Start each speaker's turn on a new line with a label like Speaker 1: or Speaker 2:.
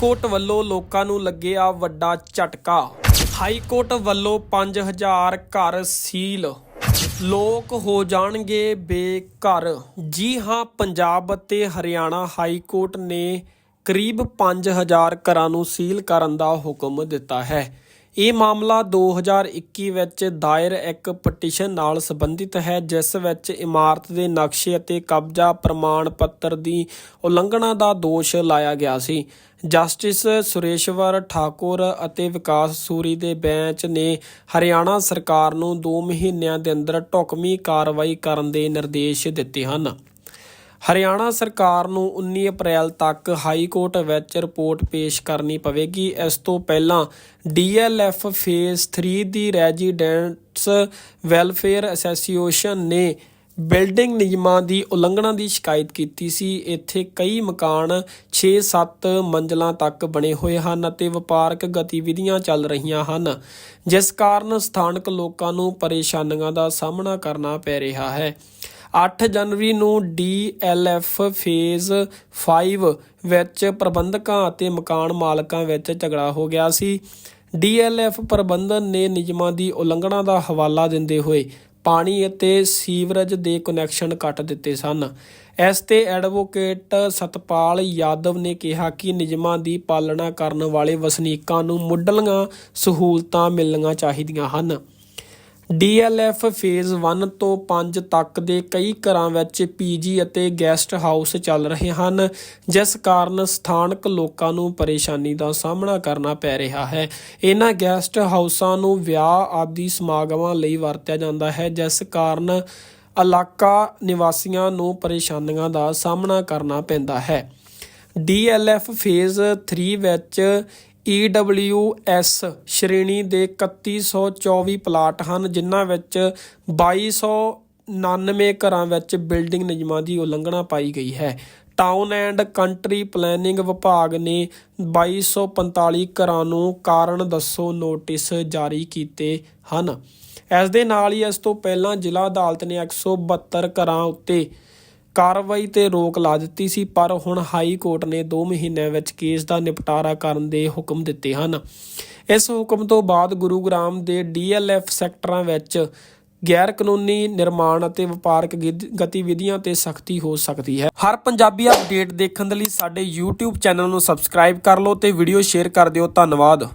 Speaker 1: Court ਵੱਲੋਂ ਲੋਕਾਂ ਨੂੰ ਲੱਗਿਆ ਵੱਡਾ ਝਟਕਾ। ਹਾਈ ਕੋਰਟ ਵੱਲੋਂ 5000 ਘਰ ਸੀਲ। ਲੋਕ ਹੋ ਜਾਣਗੇ ਬੇਘਰ। ਜੀ ਹਾਂ, ਪੰਜਾਬ ਅਤੇ ਹਰਿਆਣਾ ਹਾਈ ਕੋਰਟ ਨੇ ਕਰੀਬ 5000 ਘਰਾਂ ਨੂੰ ਸੀਲ ਕਰਨ ਦਾ ਹੁਕਮ ਦਿੱਤਾ ਹੈ। ਇਹ ਮਾਮਲਾ 2021 ਵਿੱਚ ਦਾਇਰ ਇੱਕ ਪਟੀਸ਼ਨ ਨਾਲ ਸੰਬੰਧਿਤ ਹੈ, ਜਿਸ ਵਿੱਚ ਇਮਾਰਤ ਦੇ ਨਕਸ਼ੇ ਅਤੇ ਕਬਜ਼ਾ ਪ੍ਰਮਾਣ ਪੱਤਰ ਦੀ ਉਲੰਘਣਾ ਦਾ ਦੋਸ਼ ਲਾਇਆ ਗਿਆ ਸੀ। ਜਸਟਿਸ ਸੁਰੇਸ਼ਵਰ ਠਾਕੁਰ ਅਤੇ ਵਿਕਾਸ ਸੂਰੀ ਦੇ ਬੈਂਚ ਨੇ ਹਰਿਆਣਾ ਸਰਕਾਰ ਨੂੰ 2 ਮਹੀਨਿਆਂ ਦੇ ਅੰਦਰ ਢੁਕਵੀਂ ਕਾਰਵਾਈ ਕਰਨ ਦੇ ਨਿਰਦੇਸ਼ ਦਿੱਤੇ ਹਨ। ਹਰਿਆਣਾ ਸਰਕਾਰ ਨੂੰ 19 ਅਪ੍ਰੈਲ ਤੱਕ ਹਾਈ ਕੋਰਟ ਵਿੱਚ ਰਿਪੋਰਟ ਪੇਸ਼ ਕਰਨੀ ਪਵੇਗੀ। ਇਸ ਤੋਂ ਪਹਿਲਾਂ ਡੀਐਲਐਫ ਫੇਜ਼ 3 ਦੀ ਰੈਜ਼ੀਡੈਂਟਸ ਵੈਲਫੇਅਰ ਐਸੋਸੀਏਸ਼ਨ ਨੇ ਬਿਲਡਿੰਗ ਨਿਯਮਾਂ ਦੀ ਉਲੰਘਣਾ ਦੀ ਸ਼ਿਕਾਇਤ ਕੀਤੀ ਸੀ। ਇੱਥੇ ਕਈ ਮਕਾਨ 6-7 ਮੰਜ਼ਲਾਂ ਤੱਕ ਬਣੇ ਹੋਏ ਹਨ ਅਤੇ ਵਪਾਰਕ ਗਤੀਵਿਧੀਆਂ ਚੱਲ ਰਹੀਆਂ ਹਨ, ਜਿਸ ਕਾਰਨ ਸਥਾਨਕ ਲੋਕਾਂ ਨੂੰ ਪਰੇਸ਼ਾਨੀਆਂ ਦਾ ਸਾਹਮਣਾ ਕਰਨਾ ਪੈ ਰਿਹਾ ਹੈ। 8 ਜਨਵਰੀ ਨੂੰ ਡੀਐਲਐਫ ਫੇਜ਼ 5 ਵਿੱਚ ਪ੍ਰਬੰਧਕਾਂ ਅਤੇ ਮਕਾਨ ਮਾਲਕਾਂ ਵਿੱਚ ਝਗੜਾ ਹੋ ਗਿਆ ਸੀ। ਡੀਐਲਐਫ ਪ੍ਰਬੰਧਨ ਨੇ ਨਿਯਮਾਂ ਦੀ ਉਲੰਘਣਾ ਦਾ ਹਵਾਲਾ ਦਿੰਦੇ ਹੋਏ ਪਾਣੀ ਅਤੇ ਸੀਵਰੇਜ ਦੇ ਕਨੈਕਸ਼ਨ ਕੱਟ ਦਿੱਤੇ ਸਨ। ਇਸ ਤੇ ਐਡਵੋਕੇਟ ਸਤਪਾਲ ਯਾਦਵ ਨੇ ਕਿਹਾ ਕਿ ਨਿਯਮਾਂ ਦੀ ਪਾਲਣਾ ਕਰਨ ਵਾਲੇ ਵਸਨੀਕਾਂ ਨੂੰ ਮੁੱਢਲੀਆਂ ਸਹੂਲਤਾਂ ਮਿਲਣੀਆਂ ਚਾਹੀਦੀਆਂ ਹਨ। ਡੀਐਲਐਫ ਫੇਜ਼ 1 ਤੋਂ 5 ਤੱਕ ਦੇ ਕਈ ਘਰਾਂ ਵਿੱਚ ਪੀਜੀ ਅਤੇ ਗੈਸਟ ਹਾਊਸ ਚੱਲ ਰਹੇ ਹਨ, ਜਿਸ ਕਾਰਨ ਸਥਾਨਕ ਲੋਕਾਂ ਨੂੰ ਪਰੇਸ਼ਾਨੀ ਦਾ ਸਾਹਮਣਾ ਕਰਨਾ ਪੈ ਰਿਹਾ ਹੈ। ਇਹਨਾਂ ਗੈਸਟ ਹਾਊਸਾਂ ਨੂੰ ਵਿਆਹ ਆਦਿ ਸਮਾਗਮਾਂ ਲਈ ਵਰਤਿਆ ਜਾਂਦਾ ਹੈ, ਜਿਸ ਕਾਰਨ ਇਲਾਕਾ ਨਿਵਾਸੀਆਂ ਨੂੰ ਪਰੇਸ਼ਾਨੀਆਂ ਦਾ ਸਾਹਮਣਾ ਕਰਨਾ ਪੈਂਦਾ ਹੈ। ਡੀਐਲਐਫ ਫੇਜ਼ 3 ਵਿੱਚ EWS ਸ਼੍ਰੇਣੀ ਦੇ 3124 ਪਲਾਟ ਹਨ, ਜਿਨ੍ਹਾਂ ਵਿੱਚ 2299 ਘਰਾਂ ਵਿੱਚ ਬਿਲਡਿੰਗ ਨਿਯਮਾਂ ਦੀ ਉਲੰਘਣਾ ਪਾਈ ਗਈ ਹੈ। ਟਾਊਨ ਐਂਡ ਕੰਟਰੀ ਪਲੈਨਿੰਗ ਵਿਭਾਗ ਨੇ 2245 ਘਰਾਂ ਨੂੰ ਕਾਰਨ ਦੱਸੋ ਨੋਟਿਸ ਜਾਰੀ ਕੀਤੇ ਹਨ। ਇਸ ਦੇ ਨਾਲ ਹੀ ਇਸ ਤੋਂ ਪਹਿਲਾਂ ਜ਼ਿਲ੍ਹਾ ਅਦਾਲਤ ਨੇ 172 ਘਰਾਂ ਉੱਤੇ ਕਾਰਵਾਈ ਤੇ ਰੋਕ ਲਾ ਦਿੱਤੀ ਸੀ, ਪਰ ਹੁਣ ਹਾਈ ਕੋਰਟ ਨੇ 2 ਮਹੀਨਿਆਂ ਵਿੱਚ ਕੇਸ ਦਾ ਨਿਪਟਾਰਾ ਕਰਨ ਦੇ ਹੁਕਮ ਦਿੱਤੇ ਹਨ। ਇਸ ਹੁਕਮ ਤੋਂ ਬਾਅਦ ਗੁਰੂਗ੍ਰਾਮ ਦੇ ਡੀਐਲਐਫ ਸੈਕਟਰਾਂ ਵਿੱਚ ਗੈਰ ਕਾਨੂੰਨੀ ਨਿਰਮਾਣ ਅਤੇ ਵਪਾਰਕ ਗਿਦ- ਗਤੀਵਿਧੀਆਂ ਤੇ ਸਖਤੀ ਹੋ ਸਕਦੀ ਹੈ। ਹਰ ਪੰਜਾਬੀ ਅਪਡੇਟ ਦੇਖਣ ਦੇ ਲਈ ਸਾਡੇ YouTube ਚੈਨਲ ਨੂੰ ਸਬਸਕ੍ਰਾਈਬ ਕਰ ਲਓ ਤੇ ਵੀਡੀਓ ਸ਼ੇਅਰ ਕਰ ਦਿਓ। ਧੰਨਵਾਦ।